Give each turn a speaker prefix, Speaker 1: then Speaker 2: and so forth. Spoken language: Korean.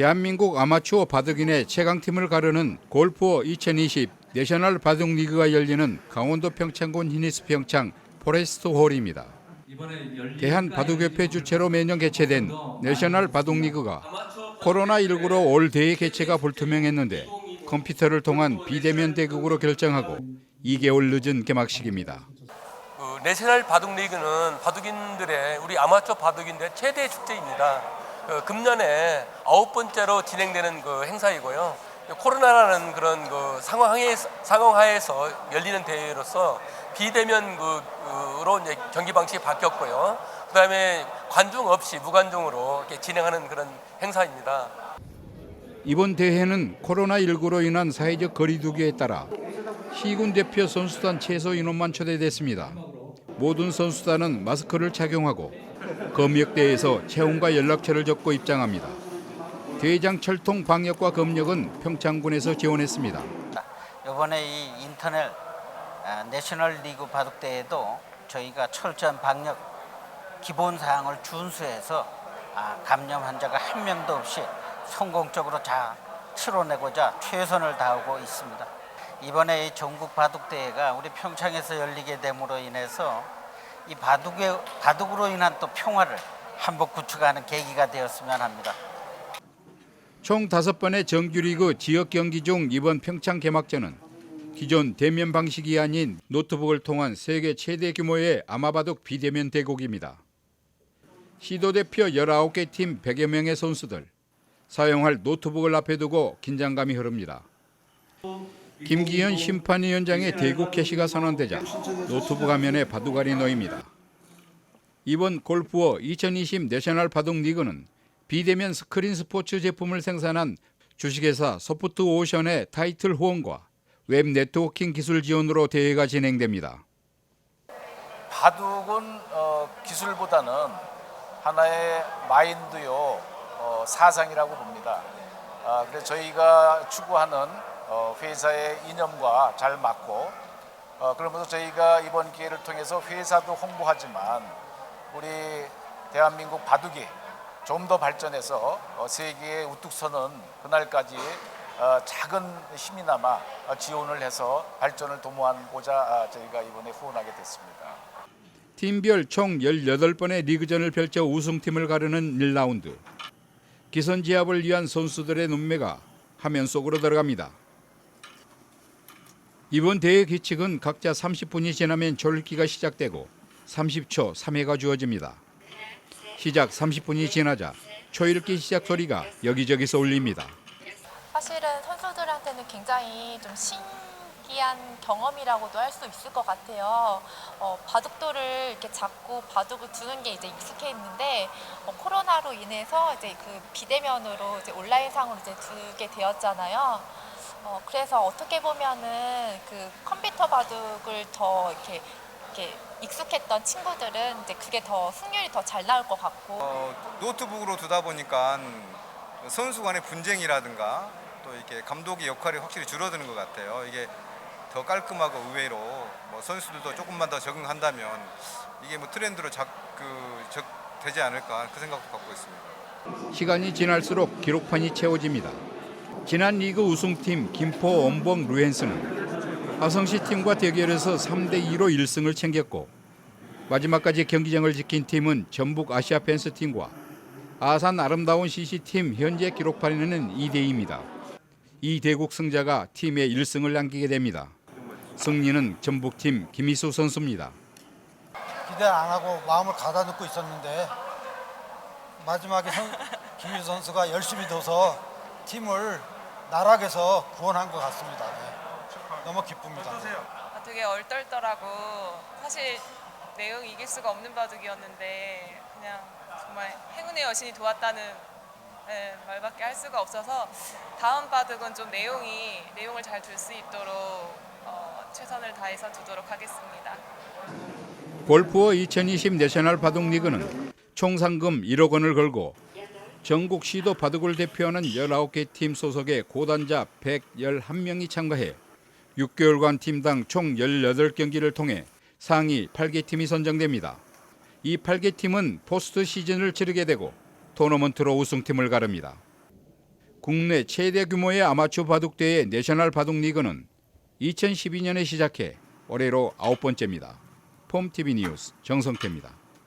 Speaker 1: 대한민국 아마추어 바둑인의 최강팀을 가르는 골프어 2020 내셔널 바둑 리그가 열리는 강원도 평창군 히니스 평창 포레스트 홀입니다. 대한 바둑협회 주최로 매년 개최된 내셔널 바둑 리그가 코로나19로 올 대회 개최가 불투명했는데 컴퓨터를 통한 비대면 대국으로 결정하고 2개월 늦은 개막식입니다.
Speaker 2: 그 내셔널 바둑 리그는 바둑인들의 우리 아마추어 바둑인들의 최대 축제입니다. 그 금년에 아홉 번째로 진행되는 그 행사이고요. 코로나라는 그런 그 상황에 상황하에서 열리는 대회로서 비대면 그로 이제 경기 방식이 바뀌었고요. 그다음에 관중 없이 무관중으로 진행하는 그런 행사입니다.
Speaker 1: 이번 대회는 코로나19로 인한 사회적 거리두기에 따라 시군 대표 선수단 최소 인원만 초대됐습니다. 모든 선수단은 마스크를 착용하고 검역대에서 체온과 연락처를 적고 입장합니다. 대장 철통 방역과 검역은 평창군에서 지원했습니다.
Speaker 3: 이번에 이 인터넷 아, 내셔널 리그 바둑 대회도 저희가 철저한 방역 기본 사항을 준수해서 아, 감염 환자가 한 명도 없이 성공적으로 잘 치러내고자 최선을 다하고 있습니다. 이번에 이 전국 바둑 대회가 우리 평창에서 열리게 됨으로 인해서 이 바둑의 바둑으로 인한 또 평화를 한복 구축하는 계기가 되었으면 합니다.
Speaker 1: 총 다섯 번의 정규리그 지역 경기 중 이번 평창 개막전은 기존 대면 방식이 아닌 노트북을 통한 세계 최대 규모의 아마바둑 비대면 대국입니다. 시도 대표 19개 팀 100여 명의 선수들 사용할 노트북을 앞에 두고 긴장감이 흐릅니다. 김기현 심판위원장의 대국 개시가 선언되자 노트북 화면에 바둑알이 놓입니다. 이번 골프어 2020 내셔널 바둑 리그는 비대면 스크린 스포츠 제품을 생산한 주식회사 소프트 오션의 타이틀 후원과 웹 네트워킹 기술 지원으로 대회가 진행됩니다.
Speaker 4: 바둑은 어, 기술보다는 하나의 마인드요 어, 사상이라고 봅니다. 아, 그래서 저희가 추구하는 어, 회사의 이념과 잘 맞고 어, 그러면서 저희가 이번 기회를 통해서 회사도 홍보하지만 우리 대한민국 바둑이 좀 더 발전해서 어, 세계에 우뚝 서는 그날까지 어, 작은 힘이나마 어, 지원을 해서 발전을 도모하고자 아, 저희가 이번에 후원하게 됐습니다.
Speaker 1: 팀별 총 18번의 리그전을 펼쳐 우승팀을 가르는 1라운드. 기선제압을 위한 선수들의 눈매가 화면 속으로 들어갑니다. 이번 대회 규칙은 각자 30분이 지나면 졸기가 시작되고 30초 3회가 주어집니다. 시작 30분이 지나자 초읽기 시작 소리가 여기저기서 울립니다.
Speaker 5: 사실은 선수들한테는 굉장히 좀 신기한 경험이라고도 할 수 있을 것 같아요. 어, 바둑돌을 이렇게 잡고 바둑을 두는 게 이제 익숙해 있는데 어, 코로나로 인해서 이제 그 비대면으로 이제 온라인상으로 이제 두게 되었잖아요. 어, 그래서 어떻게 보면은 그 컴퓨터 바둑을 더 이렇게 이렇게 익숙했던 친구들은 이제 그게 더 승률이 더 잘 나올 것 같고
Speaker 6: 어, 노트북으로 두다 보니까 선수 간의 분쟁이라든가 또 이렇게 감독의 역할이 확실히 줄어드는 것 같아요. 이게 더 깔끔하고 의외로 뭐 선수들도 조금만 더 적응한다면 이게 뭐 트렌드로 작, 그, 적, 되지 않을까 그 생각도 갖고 있습니다.
Speaker 1: 시간이 지날수록 기록판이 채워집니다. 지난 리그 우승팀 김포 원봉 루엔스는 화성시 팀과 대결해서 3대 2로 1승을 챙겼고 마지막까지 경기장을 지킨 팀은 전북 아시아 펜스 팀과 아산 아름다운 CC 팀 현재 기록판에는 2대 2입니다. 이 대국 승자가 팀의 1승을 남기게 됩니다. 승리는 전북팀 김희수 선수입니다.
Speaker 7: 기대 안 하고 마음을 가다놓고 있었는데 마지막에 선, 김민수 선수가 열심히 둬서 팀을 나락에서 구원한 것 같습니다. 네. 너무 기쁩니다.
Speaker 8: 아, 되게 얼떨떨하고 사실 내용 이길 수가 없는 바둑이었는데 그냥 정말 행운의 여신이 도왔다는 네, 말밖에 할 수가 없어서 다음 바둑은 좀 내용이 내용을 잘 둘 수 있도록 어, 최선을 다해서 두도록 하겠습니다.
Speaker 1: 골프어 2020 내셔널 바둑 리그는 총 상금 1억 원을 걸고 전국 시도 바둑을 대표하는 19개 팀 소속의 고단자 111명이 참가해 6개월간 팀당 총 18경기를 통해 상위 8개 팀이 선정됩니다. 이 8개 팀은 포스트 시즌을 치르게 되고 토너먼트로 우승팀을 가릅니다. 국내 최대 규모의 아마추어 바둑대회 내셔널 바둑리그는 2012년에 시작해 올해로 아홉 번째입니다. 폼TV 뉴스 정성태입니다.